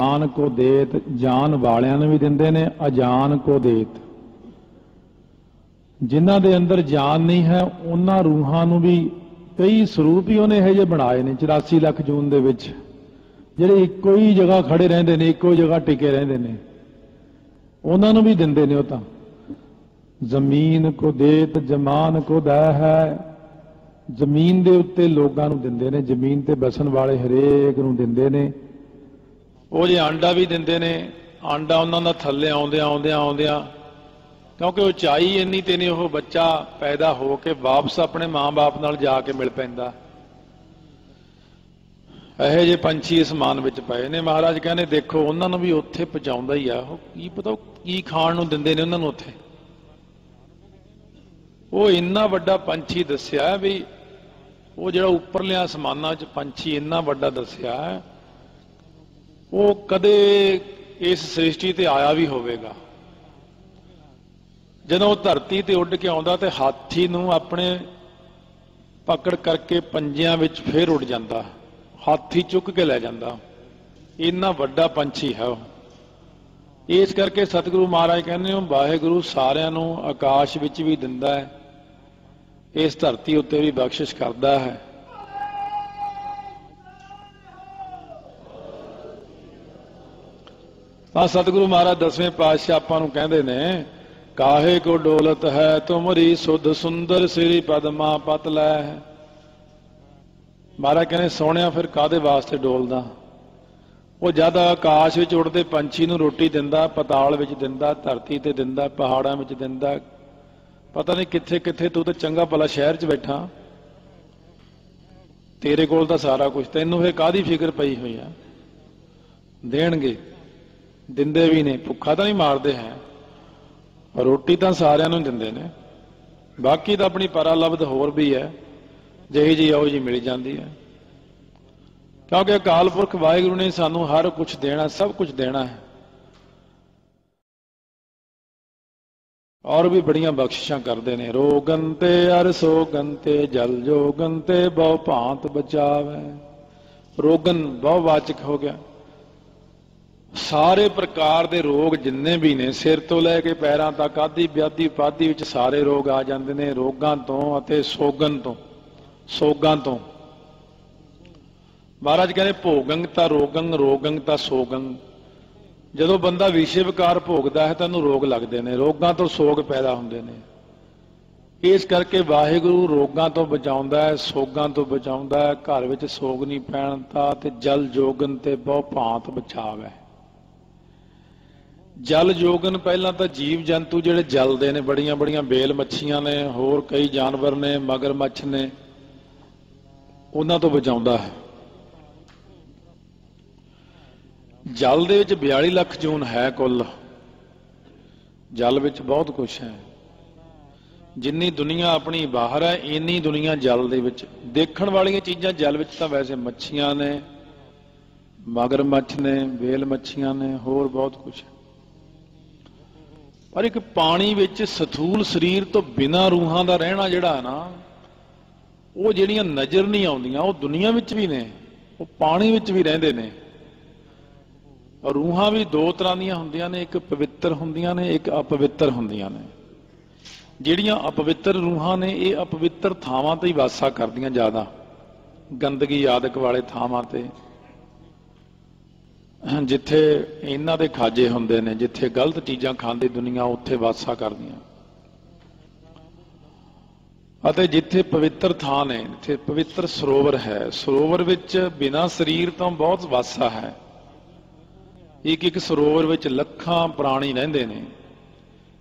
ਜਾਨ ਕੋ ਦੇਤ, ਜਾਨ ਵਾਲਿਆਂ ਨੂੰ ਵੀ ਦਿੰਦੇ ਨੇ, ਅਜਾਨ ਕੋ ਦੇਤ। ਜਿਨ੍ਹਾਂ ਦੇ ਅੰਦਰ ਜਾਨ ਨਹੀਂ ਹੈ, ਉਹਨਾਂ ਰੂਹਾਂ ਨੂੰ ਵੀ ਕਈ ਸਰੂਪ ਹੀ ਉਹਨੇ ਇਹੋ ਜਿਹੇ ਬਣਾਏ ਨੇ 84 ਲੱਖ ਜੂਨ ਦੇ ਵਿੱਚ। ਜਿਹੜੇ ਇੱਕੋ ਹੀ ਜਗ੍ਹਾ ਖੜੇ ਰਹਿੰਦੇ ਨੇ, ਇੱਕੋ ਜਗ੍ਹਾ ਟਿਕੇ ਰਹਿੰਦੇ ਨੇ। ਉਹਨਾਂ ਨੂੰ ਵੀ ਦਿੰਦੇ ਨੇ ਉਹ ਤਾਂ। ਜ਼ਮੀਨ ਕੋ ਦੇਤ, ਜਮਾਨ ਕੋ ਦਾ ਹੈ। ਜ਼ਮੀਨ ਦੇ ਉੱਤੇ ਲੋਕਾਂ ਨੂੰ ਦਿੰਦੇ ਨੇ, ਜ਼ਮੀਨ ਤੇ ਬਸਣ ਵਾਲੇ ਹਰੇਕ ਨੂੰ ਦਿੰਦੇ ਨੇ। ਉਹ ਜੇ ਆਂਡਾ ਵੀ ਦਿੰਦੇ ਨੇ, ਆਂਡਾ ਉਹਨਾਂ ਦਾ ਥੱਲੇ ਆਉਂਦਿਆਂ ਆਉਂਦਿਆਂ ਆਉਂਦਿਆਂ, ਕਿਉਂਕਿ ਉਚਾਈ ਇੰਨੀ ਤੇ ਨਹੀਂ, ਉਹ ਬੱਚਾ ਪੈਦਾ ਹੋ ਕੇ ਵਾਪਸ ਆਪਣੇ ਮਾਂ-ਬਾਪ ਨਾਲ ਜਾ ਕੇ ਮਿਲ ਪੈਂਦਾ। ਇਹੋ ਜੇ ਪੰਛੀ ਅਸਮਾਨ ਵਿੱਚ ਪਏ ਨੇ। ਮਹਾਰਾਜ ਕਹਿੰਦੇ, ਦੇਖੋ, ਉਹਨਾਂ ਨੂੰ ਵੀ ਉੱਥੇ ਪਹੁੰਚਾਉਂਦਾ ਹੀ ਆ। ਉਹ ਕੀ ਪਤਾ ਕੀ ਖਾਣ ਨੂੰ ਦਿੰਦੇ ਨੇ ਉਹਨਾਂ ਨੂੰ ਉੱਥੇ। ਉਹ ਇੰਨਾ ਵੱਡਾ ਪੰਛੀ ਦੱਸਿਆ ਵੀ, ਉਹ ਜਿਹੜਾ ਉੱਪਰਲੇ ਅਸਮਾਨਾਂ 'ਚ ਪੰਛੀ ਇੰਨਾ ਵੱਡਾ ਦੱਸਿਆ ਉਹ ਕਦੇ ਇਸ ਸ੍ਰਿਸ਼ਟੀ ਤੇ ਆਇਆ ਵੀ ਹੋਵੇਗਾ। ਜਦੋਂ ਉਹ ਧਰਤੀ ਤੇ ਉੱਡ ਕੇ ਆਉਂਦਾ ਤੇ ਹਾਥੀ ਨੂੰ ਆਪਣੇ ਪਕੜ ਕਰਕੇ ਪੰਜਿਆਂ ਵਿੱਚ ਫੇਰ ਉੱਡ ਜਾਂਦਾ। ਹਾਥੀ ਚੁੱਕ ਕੇ ਲੈ ਜਾਂਦਾ। ਇੰਨਾ ਵੱਡਾ ਪੰਛੀ ਹੈ ਉਹ। ਇਸ ਕਰਕੇ ਸਤਿਗੁਰੂ ਮਹਾਰਾਜ ਕਹਿੰਦੇ ਹੋ ਵਾਹਿਗੁਰੂ ਸਾਰਿਆਂ ਨੂੰ ਆਕਾਸ਼ ਵਿੱਚ ਵੀ ਦਿੰਦਾ ਹੈ, ਇਸ ਧਰਤੀ ਉੱਤੇ ਵੀ ਬਖਸ਼ਿਸ਼ ਕਰਦਾ ਹੈ। ਤਾਂ ਸਤਿਗੁਰੂ ਮਹਾਰਾਜ ਦਸਵੇਂ ਪਾਤਸ਼ਾਹ ਆਪਾਂ ਨੂੰ ਕਹਿੰਦੇ ਨੇ, ਕਾਹੇ ਕੋ ਡੋਲਤ ਹੈ ਤੁਮਰੀ ਸੁਧ ਸੁੰਦਰ ਸ੍ਰੀ ਪਦਮਾ ਪਤ ਲੈ। ਮਹਾਰਾਜ ਕਹਿੰਦੇ, ਸੋਹਣਿਆ ਫਿਰ ਕਾਦੇ ਵਾਸਤੇ ਡੋਲਦਾ? ਉਹ ਜਦ ਆਕਾਸ਼ ਵਿੱਚ ਉੜਦੇ ਪੰਛੀ ਨੂੰ ਰੋਟੀ ਦਿੰਦਾ, ਪਤਾਲ ਵਿੱਚ ਦਿੰਦਾ, ਧਰਤੀ ਤੇ ਦਿੰਦਾ, ਪਹਾੜਾਂ ਵਿੱਚ ਦਿੰਦਾ। ਪਤਾ ਨਹੀਂ ਕਿੱਥੇ ਕਿੱਥੇ ਤੂੰ ਤਾਂ ਚੰਗਾ ਭਲਾ ਸ਼ਹਿਰ 'ਚ ਬੈਠਾ। ਤੇਰੇ ਕੋਲ ਤਾਂ ਸਾਰਾ ਕੁਝ ਤੈਨੂੰ ਫਿਰ ਕਾਦੀ ਫਿਕਰ ਪਈ ਹੋਈ ਆ? ਦੇਣਗੇ। ਦਿੰਦੇ ਵੀ ਨੇ, ਭੁੱਖਾ ਤਾਂ ਨਹੀਂ ਮਾਰਦੇ ਹੈ ਰੋਟੀ ਤਾਂ ਸਾਰਿਆਂ ਨੂੰ ਦਿੰਦੇ ਨੇ। ਬਾਕੀ ਤਾਂ ਆਪਣੀ ਪਰਾਲਬਧ ਹੋਰ ਵੀ ਹੈ, ਜਿਹੀ ਜੀ ਆਓ ਜੀ ਮਿਲ ਜਾਂਦੀ ਹੈ। ਕਿਉਂਕਿ ਅਕਾਲ ਪੁਰਖ ਵਾਹਿਗੁਰੂ ਨੇ ਸਾਨੂੰ ਹਰ ਕੁਝ ਦੇਣਾ, ਸਭ ਕੁਝ ਦੇਣਾ ਹੈ। ਔਰ ਵੀ ਬੜੀਆਂ ਬਖਸ਼ਿਸ਼ਾਂ ਕਰਦੇ ਨੇ ਰੋਗਨ ਤੇ ਅਰ ਸੋਗਨ ਤੇ ਜਲ ਜੋਗਨ ਤੇ ਬਹੁ ਭਾਂਤ ਬਚਾਵੇ। ਰੋਗਨ ਬਹੁ ਵਾਚਕ ਹੋ ਗਿਆ। ਸਾਰੇ ਪ੍ਰਕਾਰ ਦੇ ਰੋਗ ਜਿੰਨੇ ਵੀ ਨੇ, ਸਿਰ ਤੋਂ ਲੈ ਕੇ ਪੈਰਾਂ ਤੱਕ ਆਦੀ ਵਿਆਦੀ ਉਪਾਦੀ ਵਿੱਚ ਸਾਰੇ ਰੋਗ ਆ ਜਾਂਦੇ ਨੇ, ਰੋਗਾਂ ਤੋਂ ਅਤੇ ਸੋਗਨ ਤੋਂ, ਸੋਗਾਂ ਤੋਂ। ਮਹਾਰਾਜ ਕਹਿੰਦੇ, ਭੋਗੰਗ ਤਾਂ ਰੋਗੰਗ ਰੋਗੰਗ ਤਾਂ ਸੋਗੰਗ। ਜਦੋਂ ਬੰਦਾ ਵਿਸ਼ੇ ਵਿਕਾਰ ਭੋਗਦਾ ਹੈ ਤਾਂ ਉਹਨੂੰ ਰੋਗ ਲੱਗਦੇ ਨੇ, ਰੋਗਾਂ ਤੋਂ ਸੋਗ ਪੈਦਾ ਹੁੰਦੇ ਨੇ। ਇਸ ਕਰਕੇ ਵਾਹਿਗੁਰੂ ਰੋਗਾਂ ਤੋਂ ਬਚਾਉਂਦਾ ਹੈ, ਸੋਗਾਂ ਤੋਂ ਬਚਾਉਂਦਾ ਹੈ, ਘਰ ਵਿੱਚ ਸੋਗ ਨਹੀਂ ਪੈਣ ਤਾਂ ਤੇ ਜਲ ਜੋਗਨ ਤੇ ਬਹੁ ਭਾਂਤ ਬਚਾਵ ਹੈ ਜਲ ਜੋਗਨ ਪਹਿਲਾਂ ਤਾਂ ਜੀਵ ਜੰਤੂ ਜਿਹੜੇ ਜਲਦੇ ਨੇ, ਬੜੀਆਂ ਬੜੀਆਂ ਬੇਲ ਮੱਛੀਆਂ ਨੇ, ਹੋਰ ਕਈ ਜਾਨਵਰ ਨੇ, ਮਗਰਮੱਛ ਨੇ, ਉਹਨਾਂ ਤੋਂ ਬਚਾਉਂਦਾ ਹੈ। ਜਲ ਦੇ ਵਿੱਚ 42 ਲੱਖ ਜੂਨ ਹੈ ਕੁੱਲ। ਜਲ ਵਿੱਚ ਬਹੁਤ ਕੁਝ ਹੈ। ਜਿੰਨੀ ਦੁਨੀਆ ਆਪਣੀ ਬਾਹਰ ਹੈ, ਇੰਨੀ ਦੁਨੀਆ ਜਲ ਦੇ ਵਿੱਚ। ਦੇਖਣ ਵਾਲੀਆਂ ਚੀਜ਼ਾਂ ਜਲ ਵਿੱਚ ਤਾਂ ਵੈਸੇ ਮੱਛੀਆਂ ਨੇ, ਮਗਰਮੱਛ ਨੇ ਵੇਲ ਮੱਛੀਆਂ ਨੇ, ਹੋਰ ਬਹੁਤ ਕੁਝ ਪਰ ਇੱਕ ਪਾਣੀ ਵਿੱਚ ਸਥੂਲ ਸਰੀਰ ਤੋਂ ਬਿਨਾ ਰੂਹਾਂ ਦਾ ਰਹਿਣਾ ਜਿਹੜਾ ਹੈ ਨਾ, ਉਹ ਜਿਹੜੀਆਂ ਨਜ਼ਰ ਨਹੀਂ ਆਉਂਦੀਆਂ, ਉਹ ਦੁਨੀਆ ਵਿੱਚ ਵੀ ਨੇ, ਉਹ ਪਾਣੀ ਵਿੱਚ ਵੀ ਰਹਿੰਦੇ ਨੇ। ਰੂਹਾਂ ਵੀ ਦੋ ਤਰ੍ਹਾਂ ਦੀਆਂ ਹੁੰਦੀਆਂ ਨੇ, ਇੱਕ ਪਵਿੱਤਰ ਹੁੰਦੀਆਂ ਨੇ, ਇੱਕ ਅਪਵਿੱਤਰ ਹੁੰਦੀਆਂ ਨੇ। ਜਿਹੜੀਆਂ ਅਪਵਿੱਤਰ ਰੂਹਾਂ ਨੇ, ਇਹ ਅਪਵਿੱਤਰ ਥਾਵਾਂ ਤੇ ਹੀ ਵਾਸਾ ਕਰਦੀਆਂ ਜ਼ਿਆਦਾ। ਗੰਦਗੀ ਆਦਿਕ ਵਾਲੇ ਥਾਵਾਂ ਤੇ। ਜਿੱਥੇ ਇਹਨਾਂ ਦੇ ਖਾਜੇ ਹੁੰਦੇ ਨੇ, ਜਿੱਥੇ ਗਲਤ ਚੀਜ਼ਾਂ ਖਾਂਦੀ ਦੁਨੀਆ ਉੱਥੇ ਵਾਸਾ ਕਰਦੀਆਂ। ਅਤੇ ਜਿੱਥੇ ਪਵਿੱਤਰ ਥਾਂ ਨੇ, ਜਿੱਥੇ ਪਵਿੱਤਰ ਸਰੋਵਰ ਹੈ, ਸਰੋਵਰ ਵਿੱਚ ਬਿਨਾਂ ਸਰੀਰ ਤੋਂ ਬਹੁਤ ਵਾਸਾ ਹੈ। ਇੱਕ ਇੱਕ ਸਰੋਵਰ ਵਿੱਚ ਲੱਖਾਂ ਪ੍ਰਾਣੀ ਰਹਿੰਦੇ ਨੇ।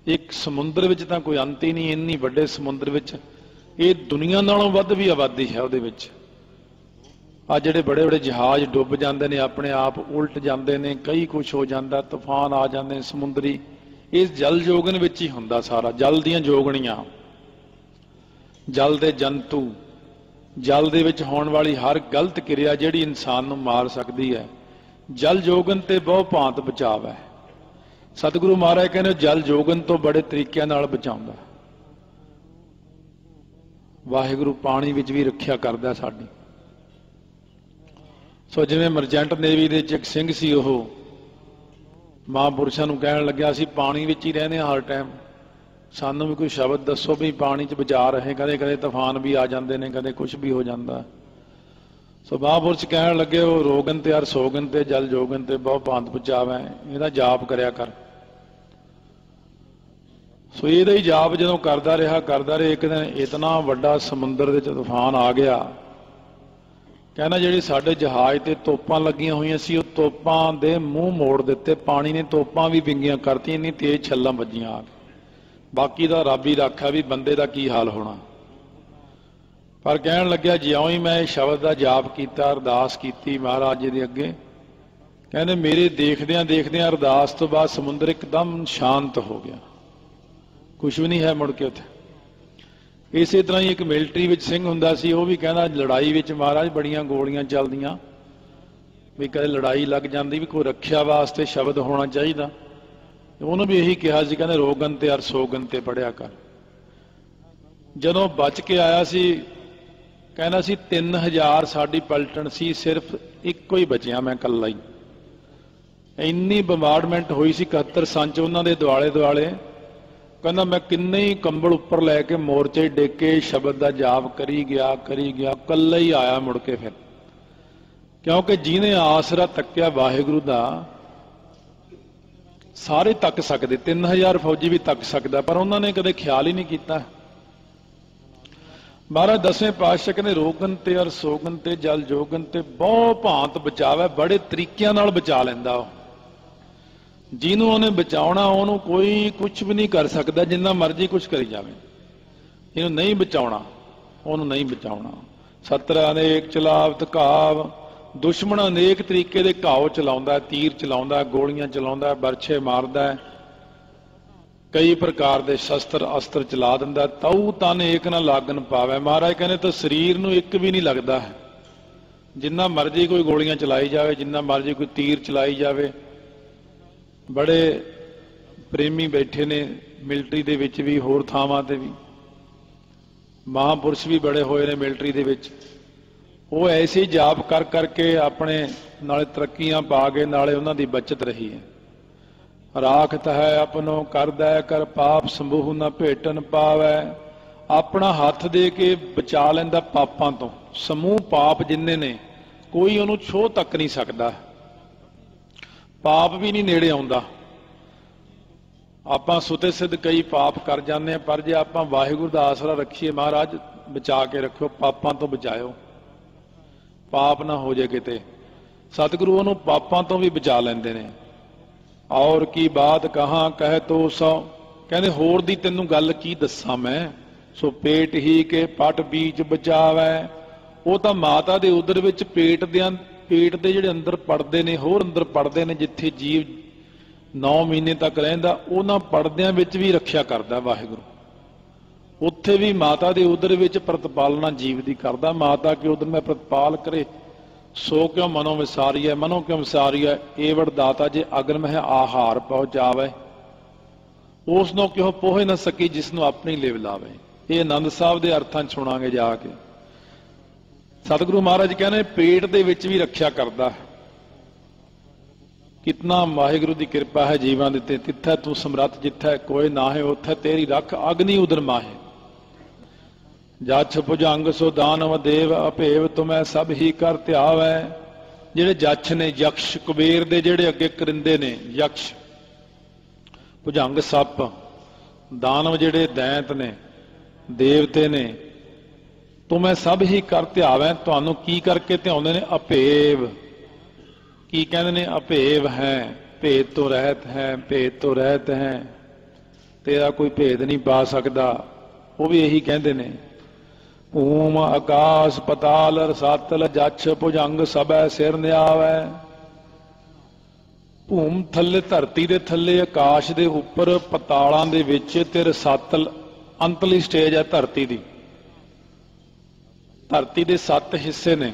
ਇੱਕ ਸਮੁੰਦਰ ਵਿੱਚ ਤਾਂ ਕੋਈ ਅੰਤ ਹੀ ਨਹੀਂ, ਇੰਨੀ ਵੱਡੇ ਸਮੁੰਦਰ ਵਿੱਚ ਇਹ ਦੁਨੀਆ ਨਾਲੋਂ ਵੱਧ ਵੀ ਆਬਾਦੀ ਹੈ ਉਹਦੇ ਵਿੱਚ। ਆ ਜਿਹੜੇ ਬੜੇ ਬੜੇ ਜਹਾਜ਼ ਡੁੱਬ ਜਾਂਦੇ ਨੇ, ਆਪਣੇ ਆਪ ਉਲਟ ਜਾਂਦੇ ਨੇ, ਕਈ ਕੁਝ ਹੋ ਜਾਂਦਾ, ਤੂਫਾਨ ਆ ਜਾਂਦੇ ਨੇ, ਸਮੁੰਦਰੀ। ਇਸ ਜਲ ਜੋਗਨ ਵਿੱਚ ਹੀ ਹੁੰਦਾ ਸਾਰਾ, ਜਲ ਦੀਆਂ ਜੋਗਣੀਆਂ। ਜਲ ਦੇ ਜੰਤੂ, ਜਲ ਦੇ ਵਿੱਚ ਹੋਣ ਵਾਲੀ ਹਰ ਗਲਤ ਕਿਰਿਆ ਜਿਹੜੀ ਇਨਸਾਨ ਨੂੰ ਮਾਰ ਸਕਦੀ ਹੈ। ਜਲ ਜੋਗਨ ਤੇ ਬਹੁ ਭਾਂਤ ਬਚਾਵ ਹੈ। ਸਤਿਗੁਰੂ ਮਹਾਰਾਜ ਕਹਿੰਦੇ, ਜਲ ਜੋਗਨ ਤੋਂ ਬੜੇ ਤਰੀਕਿਆਂ ਨਾਲ ਬਚਾਉਂਦਾ। ਵਾਹਿਗੁਰੂ ਪਾਣੀ ਵਿੱਚ ਵੀ ਰੱਖਿਆ ਕਰਦਾ ਸਾਡੀ। ਸੋ ਜਿਵੇਂ ਮਰਜੈਂਟ ਨੇਵੀ ਦੇ ਵਿੱਚ ਇੱਕ ਸਿੰਘ ਸੀ ਉਹ, ਮਹਾਂਪੁਰਸ਼ਾਂ ਨੂੰ ਕਹਿਣ ਲੱਗਿਆ ਅਸੀਂ ਪਾਣੀ ਵਿੱਚ ਹੀ ਰਹਿੰਦੇ ਹਾਂ ਹਰ ਟਾਈਮ। ਸਾਨੂੰ ਵੀ ਕੋਈ ਸ਼ਬਦ ਦੱਸੋ ਵੀ ਪਾਣੀ 'ਚ ਬਚਾ ਰਹੇ, ਕਦੇ ਕਦੇ ਤੂਫਾਨ ਵੀ ਆ ਜਾਂਦੇ ਨੇ, ਕਦੇ ਕੁਝ ਵੀ ਹੋ ਜਾਂਦਾ। ਸੋ ਮਹਾਂਪੁਰਸ਼ ਕਹਿਣ ਲੱਗੇ, ਉਹ ਰੋਗਨ ਤੇ ਅਰ ਸੋਗਨ ਤੇ, ਜਲ ਜੋਗਨ ਤੇ ਬਹੁ ਭਾਂਤ ਪੁਚਾਵੇਂ, ਇਹਦਾ ਜਾਪ ਕਰਿਆ ਕਰ। ਸੋ ਇਹਦਾ ਹੀ ਜਾਪ ਜਦੋਂ ਕਰਦਾ ਰਿਹਾ ਕਰਦਾ ਰਿਹਾ, ਇੱਕ ਦਿਨ ਇਤਨਾ ਵੱਡਾ ਸਮੁੰਦਰ ਦੇ ਵਿੱਚ ਤੂਫਾਨ ਆ ਗਿਆ। ਕਹਿੰਦਾ ਜਿਹੜੀ ਸਾਡੇ ਜਹਾਜ਼ ਤੇ ਤੋਪਾਂ ਲੱਗੀਆਂ ਹੋਈਆਂ ਸੀ, ਉਹ ਤੋਪਾਂ ਦੇ ਮੂੰਹ ਮੋੜ ਦਿੱਤੇ, ਪਾਣੀ ਨੇ ਤੋਪਾਂ ਵੀ ਵਿੰਗੀਆਂ ਕਰਤੀਆਂ, ਇੰਨੀ ਤੇਜ਼ ਛੱਲਾਂ ਵੱਜੀਆਂ ਆ ਕੇ। ਬਾਕੀ ਦਾ ਰੱਬ ਹੀ ਰੱਖਿਆ ਵੀ ਬੰਦੇ ਦਾ ਕੀ ਹਾਲ ਹੋਣਾ। ਪਰ ਕਹਿਣ ਲੱਗਿਆ, ਜਿਉਂ ਹੀ ਮੈਂ ਇਹ ਸ਼ਬਦ ਦਾ ਜਾਪ ਕੀਤਾ, ਅਰਦਾਸ ਕੀਤੀ ਮਹਾਰਾਜ ਜੀ ਦੇ ਅੱਗੇ, ਕਹਿੰਦੇ ਮੇਰੇ ਦੇਖਦਿਆਂ ਦੇਖਦਿਆਂ ਅਰਦਾਸ ਤੋਂ ਬਾਅਦ ਸਮੁੰਦਰ ਇੱਕਦਮ ਸ਼ਾਂਤ ਹੋ ਗਿਆ। ਕੁਝ ਵੀ ਨਹੀਂ ਹੈ ਮੁੜ ਕੇ ਉੱਥੇ। ਇਸੇ ਤਰ੍ਹਾਂ ਹੀ ਇੱਕ ਮਿਲਟਰੀ ਵਿੱਚ ਸਿੰਘ ਹੁੰਦਾ ਸੀ, ਉਹ ਵੀ ਕਹਿੰਦਾ ਲੜਾਈ ਵਿੱਚ ਮਹਾਰਾਜ ਬੜੀਆਂ ਗੋਲੀਆਂ ਚੱਲਦੀਆਂ। ਵੀ ਕਦੇ ਲੜਾਈ ਲੱਗ ਜਾਂਦੀ ਵੀ ਕੋਈ ਰੱਖਿਆ ਵਾਸਤੇ ਸ਼ਬਦ ਹੋਣਾ ਚਾਹੀਦਾ। ਉਹਨੂੰ ਵੀ ਇਹੀ ਕਿਹਾ ਸੀ, ਕਹਿੰਦੇ ਰੋਗਨ ਤੇ ਅਰ ਸੋਗਨ ਤੇ ਪੜਿਆ ਕਰ। ਜਦੋਂ ਬਚ ਕੇ ਆਇਆ ਸੀ, ਕਹਿੰਦਾ ਸੀ 3000 ਸਾਡੀ ਪਲਟਣ ਸੀ, ਸਿਰਫ ਇੱਕੋ ਹੀ ਬਚਿਆ ਮੈਂ ਇਕੱਲਾ ਹੀ। ਇੰਨੀ ਬੰਬਾਰਡਮੈਂਟ ਹੋਈ ਸੀ 71 ਸੰਚ ਉਹਨਾਂ ਦੇ ਦੁਆਲੇ ਦੁਆਲੇ ਕਹਿੰਦਾ ਮੈਂ ਕਿੰਨੇ ਹੀ ਕੰਬਲ ਉੱਪਰ ਲੈ ਕੇ ਮੋਰਚੇ ਡੇਕ ਕੇ ਸ਼ਬਦ ਦਾ ਜਾਪ ਕਰੀ ਗਿਆ ਕਰੀ ਗਿਆ ਕੱਲਾ ਹੀ ਆਇਆ ਮੁੜ ਕੇ ਫਿਰ। ਕਿਉਂਕਿ ਜਿਹਨੇ ਆਸਰਾ ਤੱਕਿਆ ਵਾਹਿਗੁਰੂ ਦਾ, ਸਾਰੇ ਤੱਕ ਸਕਦੇ 3000 ਫੌਜੀ ਵੀ ਤੱਕ ਸਕਦਾ, ਪਰ ਉਹਨਾਂ ਨੇ ਕਦੇ ਖਿਆਲ ਹੀ ਨਹੀਂ ਕੀਤਾ। ਮਹਾਰਾਜ ਦਸਵੇਂ ਪਾਤਸ਼ਾਹ ਕਹਿੰਦੇ, ਰੋਗਨ ਤੇ ਅਰ ਸੋਗਨ ਤੇ ਜਲ ਜੋਗਨ ਤੇ ਬਹੁ ਭਾਂਤ ਬਚਾਵੇ, ਬੜੇ ਤਰੀਕਿਆਂ ਨਾਲ ਬਚਾ ਲੈਂਦਾ ਉਹ। ਜਿਹਨੂੰ ਉਹਨੇ ਬਚਾਉਣਾ, ਉਹਨੂੰ ਕੋਈ ਕੁਝ ਵੀ ਨਹੀਂ ਕਰ ਸਕਦਾ, ਜਿੰਨਾ ਮਰਜ਼ੀ ਕੁਝ ਕਰੀ ਜਾਵੇ। ਇਹਨੂੰ ਨਹੀਂ ਬਚਾਉਣਾ, ਉਹਨੂੰ ਨਹੀਂ ਬਚਾਉਣਾ। ਸਤਰਾ ਅਨੇਕ ਚਲਾਵਤ ਘਾਵ, ਦੁਸ਼ਮਣ ਅਨੇਕ ਤਰੀਕੇ ਦੇ ਘਾਉ ਚਲਾਉਂਦਾ, ਤੀਰ ਚਲਾਉਂਦਾ, ਗੋਲੀਆਂ ਚਲਾਉਂਦਾ ਬਰਛੇ ਮਾਰਦਾ। ਕਈ ਪ੍ਰਕਾਰ ਦੇ ਸ਼ਸਤਰ ਅਸਤਰ ਚਲਾ ਦਿੰਦਾ। ਤਉ ਤਨ ਏਕ ਨਾ ਲਾਗਨ ਪਾਵੇ। ਮਹਾਰਾਜ ਕਹਿੰਦੇ, ਤਾਂ ਸਰੀਰ ਨੂੰ ਇੱਕ ਵੀ ਨਹੀਂ ਲੱਗਦਾ ਹੈ। ਜਿੰਨਾ ਮਰਜ਼ੀ ਕੋਈ ਗੋਲੀਆਂ ਚਲਾਈ ਜਾਵੇ, ਜਿੰਨਾ ਮਰਜ਼ੀ ਕੋਈ ਤੀਰ ਚਲਾਈ ਜਾਵੇ ਬੜੇ ਪ੍ਰੇਮੀ ਬੈਠੇ ਨੇ, ਮਿਲਟਰੀ ਦੇ ਵਿੱਚ ਵੀ, ਹੋਰ ਥਾਵਾਂ ਤੇ ਵੀ। ਮਹਾਪੁਰਸ਼ ਵੀ ਬੜੇ ਹੋਏ ਨੇ ਮਿਲਟਰੀ ਦੇ ਵਿੱਚ। ਉਹ ਐਸੇ ਜਾਪ ਕਰ ਕਰਕੇ ਆਪਣੇ ਨਾਲੇ ਤਰੱਕੀਆਂ ਪਾ ਕੇ ਨਾਲੇ ਉਹਨਾਂ ਦੀ ਬਚਤ ਰਹੀ ਹੈ। ਰਾਖਤ ਹੈ ਆਪਣੋ ਕਰਦਾ, ਕਰ ਪਾਪ ਸੰਭੂ ਨਾ ਭੇਟਨ ਪਾਵੈ। ਆਪਣਾ ਹੱਥ ਦੇ ਕੇ ਬਚਾ ਲੈਂਦਾ ਪਾਪਾਂ ਤੋਂ। ਸਮੂਹ ਪਾਪ ਜਿੰਨੇ ਨੇ, ਕੋਈ ਉਹਨੂੰ ਛੋਹ ਤੱਕ ਨਹੀਂ ਸਕਦਾ। ਪਾਪ ਵੀ ਨਹੀਂ ਨੇੜੇ ਆਉਂਦਾ। ਆਪਾਂ ਸੁਤੇ ਸਿੱਧ ਕਈ ਪਾਪ ਕਰ ਜਾਂਦੇ ਆ ਪਰ ਜੇ ਆਪਾਂ ਵਾਹਿਗੁਰੂ ਦਾ ਆਸਰਾ ਰੱਖੀਏ ਮਹਾਰਾਜ, ਬਚਾ ਕੇ ਰੱਖਿਓ, ਪਾਪਾਂ ਤੋਂ ਬਚਾਇਓ। ਪਾਪ ਨਾ ਹੋ ਜਾਏ ਕਿਤੇ। ਸਤਿਗੁਰੂ ਉਹਨੂੰ ਪਾਪਾਂ ਤੋਂ ਵੀ ਬਚਾ ਲੈਂਦੇ ਨੇ। ਔਰ ਕੀ ਬਾਤ ਕਹਾ, ਕਹਿ ਤੋ ਸੋ। ਕਹਿੰਦੇ, ਹੋਰ ਦੀ ਤੈਨੂੰ ਗੱਲ ਕੀ ਦੱਸਾਂ ਮੈਂ? ਸੋ ਪੇਟ ਹੀ ਕੇ ਪਟ ਬੀਜ ਬਚਾਵੈ। ਉਹ ਤਾਂ ਮਾਤਾ ਦੇ ਉਦਰ ਵਿੱਚ ਪੇਟ ਦੇ ਪੇਟ ਦੇ ਜਿਹੜੇ ਅੰਦਰ ਪੜਦੇ ਨੇ, ਹੋਰ ਅੰਦਰ ਪੜਦੇ ਨੇ, ਜਿੱਥੇ ਜੀਵ 9 ਮਹੀਨੇ ਤੱਕ ਰਹਿੰਦਾ, ਉਹਨਾਂ ਪੜਦਿਆਂ ਵਿੱਚ ਵੀ ਰੱਖਿਆ ਕਰਦਾ ਵਾਹਿਗੁਰੂ। ਉੱਥੇ ਵੀ ਮਾਤਾ ਦੇ ਉਦਰ ਵਿੱਚ ਪ੍ਰਤਪਾਲਣਾ ਜੀਵ ਦੀ ਕਰਦਾ, ਮਾਤਾ ਕੇ ਉਦਰ ਮੈਂ ਪ੍ਰਤਪਾਲ ਕਰੇ, ਸੋ ਕਿਉ ਮਨੋ ਵਿਸਾਰੀਐ ਮਨੋ ਕਿਉ ਵਿਸਾਰੀਐ ਏਵੜ ਦਾਤਾ ਜੇ ਅਗਨ ਮਹਿ ਆਹਾਰ ਪਹੁੰਚਾਵੇ ਉਸ ਨੂੰ ਕਿਉ ਪੋਹੇ ਨਾ ਸਕੀ, ਜਿਸ ਨੂੰ ਆਪਣੀ ਲੇਵ ਲਾਵੇ। ਇਹ ਆਨੰਦ ਸਾਹਿਬ ਦੇ ਅਰਥਾਂ ਚ ਸੁਣਾਂਗੇ ਜਾ ਕੇ। ਸਤਿਗੁਰੂ ਮਹਾਰਾਜ ਕਹਿੰਦੇ, ਪੇਟ ਦੇ ਵਿੱਚ ਵੀ ਰੱਖਿਆ ਕਰਦਾ। ਹੈ ਕਿਤਨਾ ਵਾਹਿਗੁਰੂ ਦੀ ਕਿਰਪਾ ਹੈ ਜੀਵਾਂ ਦੇ ਤੇ ਤਿੱਥੈ ਤੂੰ ਸਮਰੱਥ, ਜਿੱਥੈ ਕੋਈ ਨਾ ਹੈ ਉੱਥੇ ਤੇਰੀ ਰੱਖ ਅਗਨੀ ਉਦਰ ਮਾਹੇ। ਜਛ ਭੁਜੰਗ ਸੋ ਦਾਨਵ ਦੇਵ ਅਭੇਵ ਤੁਮੈ ਸਭ ਹੀ ਕਰ ਧਿਆਵੈ। ਜਿਹੜੇ ਜੱਛ ਨੇ, ਯਕਸ਼ ਕੁਬੇਰ ਦੇ ਜਿਹੜੇ ਅੱਗੇ ਕਰਿੰਦੇ ਨੇ, ਯਕਸ਼। ਭੁਜੰਗ ਸੱਪ, ਦਾਨਵ ਜਿਹੜੇ ਦੈਂਤ ਨੇ, ਦੇਵਤੇ ਨੇ ਤੂੰ ਮੈਂ ਸਭ ਹੀ ਕਰ ਧਿਆਵੈ, ਤੁਹਾਨੂੰ ਕੀ ਕਰਕੇ ਧਿਆਉਂਦੇ ਨੇ? ਅਭੇਵ ਕੀ ਕਹਿੰਦੇ ਨੇ? ਅਭੇਵ ਹੈ। ਭੇਦ ਤੋਂ ਰਹਿਤ ਹੈ, ਭੇਦ ਤੋਂ ਰਹਿਤ ਹੈ। ਤੇਰਾ ਕੋਈ ਭੇਦ ਨਹੀਂ ਪਾ ਸਕਦਾ। ਉਹ ਵੀ ਇਹੀ ਕਹਿੰਦੇ ਨੇ। ਊਮ ਆਕਾਸ਼ ਪਤਾਲ ਰਸਾਤਲ ਜਛ ਭੁਜੰਗ ਸਭੈ ਸਿਰ ਨਿਆਵੈ। ਭੂਮ ਥੱਲੇ ਧਰਤੀ ਦੇ ਥੱਲੇ, ਆਕਾਸ਼ ਦੇ ਉੱਪਰ, ਪਤਾਲਾਂ ਦੇ ਵਿੱਚ ਤੇ ਰਸਾਤਲ ਅੰਤਲੀ ਸਟੇਜ ਹੈ ਧਰਤੀ ਦੀ। ਧਰਤੀ ਦੇ 7 ਹਿੱਸੇ ਨੇ।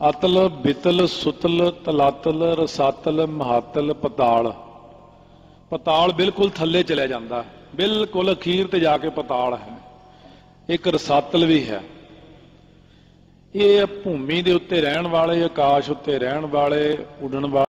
ਅਤਲ, ਬਿਤਲ, ਸੁਤਲ, ਤਲਾਤਲ, ਰਸਾਤਲ, ਮਹਾਤਲ, ਪਤਾਲ। ਪਤਾਲ ਬਿਲਕੁਲ ਥੱਲੇ ਚਲੇ ਜਾਂਦਾ ਬਿਲਕੁਲ ਅਖੀਰ ਤੇ ਜਾ ਕੇ ਪਤਾਲ ਹੈ। ਇੱਕ ਰਸਾਤਲ ਵੀ ਹੈ। ਇਹ ਭੂਮੀ ਦੇ ਉੱਤੇ ਰਹਿਣ ਵਾਲੇ, ਆਕਾਸ਼ ਉੱਤੇ ਰਹਿਣ ਵਾਲੇ, ਉਡਣ ਵਾਲੇ।